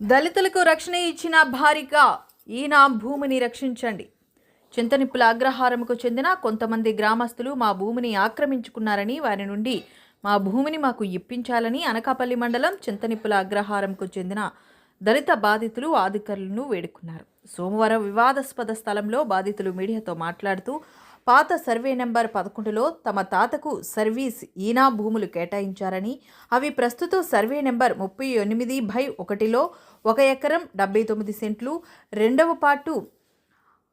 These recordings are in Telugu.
దళితులకు రక్షణ ఇచ్చిన భారీగా ఈయన భూమిని రక్షించండి. చింతనిప్పుల అగ్రహారంకు చెందిన కొంతమంది గ్రామస్తులు మా భూమిని ఆక్రమించుకున్నారని వారి నుండి మా భూమిని మాకు ఇప్పించాలని అనకాపల్లి మండలం చింతనిప్పుల అగ్రహారంకు చెందిన దళిత బాధితులు అధికారులను వేడుకున్నారు. సోమవారం వివాదాస్పద స్థలంలో బాధితులు మీడియాతో మాట్లాడుతూ పాత సర్వే నెంబర్ పదకొండులో తమ తాతకు సర్వీస్ ఈనా భూములు కేటాయించారని అవి ప్రస్తుతం సర్వే నెంబర్ ముప్పై ఎనిమిది బై ఒకటిలో ఒక ఎకరం డెబ్బై తొమ్మిది సెంట్లు రెండవ పాటు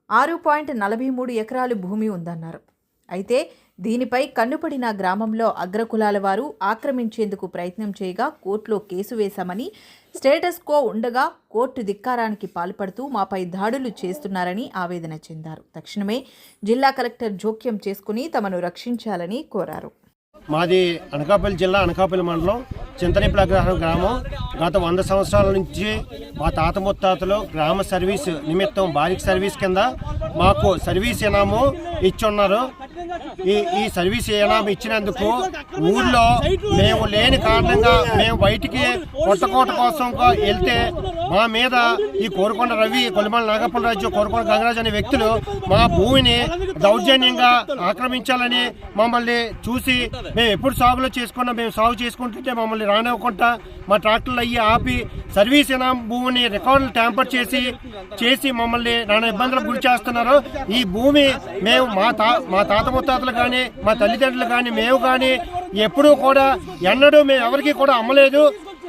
ఆరు పాయింట్ నలభై మూడు ఎకరాలు భూమి ఉందన్నారు. అయితే దీనిపై కన్నుపడిన గ్రామంలో అగ్రకులాల వారు ఆక్రమించేందుకు ప్రయత్నం చేయగా కోర్టులో కేసు వేశామని స్టేటస్ కో ఉండగా కోర్టు ధిక్కారానికి పాల్పడుతూ మాపై దాడులు చేస్తున్నారని ఆవేదన చెందారు. తక్షణమే జిల్లా కలెక్టర్ జోక్యం చేసుకుని తమను రక్షించాలని కోరారు. మాది అనకాపల్లి జిల్లా అనకాపల్లి మండలం చింతనిప్పుల గ్రామం. గ్రామం గత వంద సంవత్సరాల నుంచి మా తాత ముత్తాతలు గ్రామ సర్వీస్ నిమిత్తం బారిక్ సర్వీస్ కింద మాకు సర్వీస్ ఇనాము ఇచ్చున్నారు. ఈ ఈ సర్వీస్ ఇనాము ఇచ్చినందుకు ఊళ్ళో మేము లేని కారణంగా మేము బయటికి కొట్టకోట కోసం వెళ్తే మా మీద ఈ కోరుకొండ రవి కొలిమల నాగప్పల రాజు కోరుకొండ గంగరాజు అనే వ్యక్తులు మా భూమిని దౌర్జన్యంగా ఆక్రమించాలని మమ్మల్ని చూసి మేము ఎప్పుడు సాగులో చేసుకున్నా మేము సాగు చేసుకుంటుంటే మమ్మల్ని రానివ్వకుండా మా ట్రాక్టర్లు అయ్యి ఆపి సర్వీస్ ఇనాం భూమిని రికార్డులు ట్యాంపర్ చేసి చేసి మమ్మల్ని నానా ఇబ్బందులకు గురి చేస్తున్నారు. ఈ భూమి మేము మా తా మా తాత ముత్తాతలు కానీ మా తల్లిదండ్రులు కానీ మేము కానీ ఎప్పుడూ కూడా ఎన్నడూ మేము ఎవరికి కూడా అమ్మలేదు.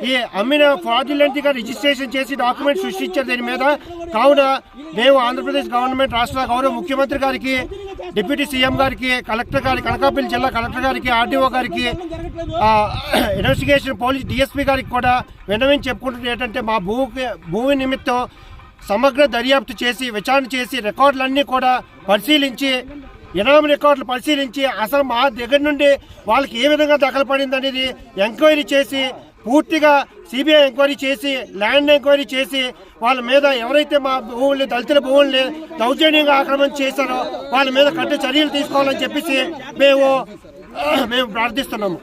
ఈ అమ్మిన fraudulent గా రిజిస్ట్రేషన్ చేసి డాక్యుమెంట్ సృష్టించారు. దీని మీద కావున మేము ఆంధ్రప్రదేశ్ గవర్నమెంట్ రాష్ట్ర గౌరవ ముఖ్యమంత్రి గారికి డిప్యూటీ సీఎం గారికి కలెక్టర్ గారికి అనకాపల్లి జిల్లా కలెక్టర్ గారికి ఆర్డీఓ గారికి ఇన్వెస్టిగేషన్ పోలీస్ డిఎస్పీ గారికి కూడా విన్నవించి చెప్పుకుంటుంది ఏంటంటే మా భూమి భూమి నిమిత్తం సమగ్ర దర్యాప్తు చేసి విచారణ చేసి రికార్డులన్నీ కూడా పరిశీలించి ఇనాం రికార్డులు పరిశీలించి అసలు మా దగ్గర నుండి వాళ్ళకి ఏ విధంగా దఖలు పడింది అనేది ఎంక్వైరీ చేసి పూర్తిగా సిబిఐ ఎంక్వైరీ చేసి ల్యాండ్ ఎంక్వైరీ చేసి వాళ్ళ మీద ఎవరైతే మా భూముల్ని దళితుల భూముల్ని దౌర్జన్యంగా ఆక్రమణ చేశారో వాళ్ళ మీద కఠిన చర్యలు తీసుకోవాలని చెప్పేసి మేము మేము ప్రార్థిస్తున్నాము.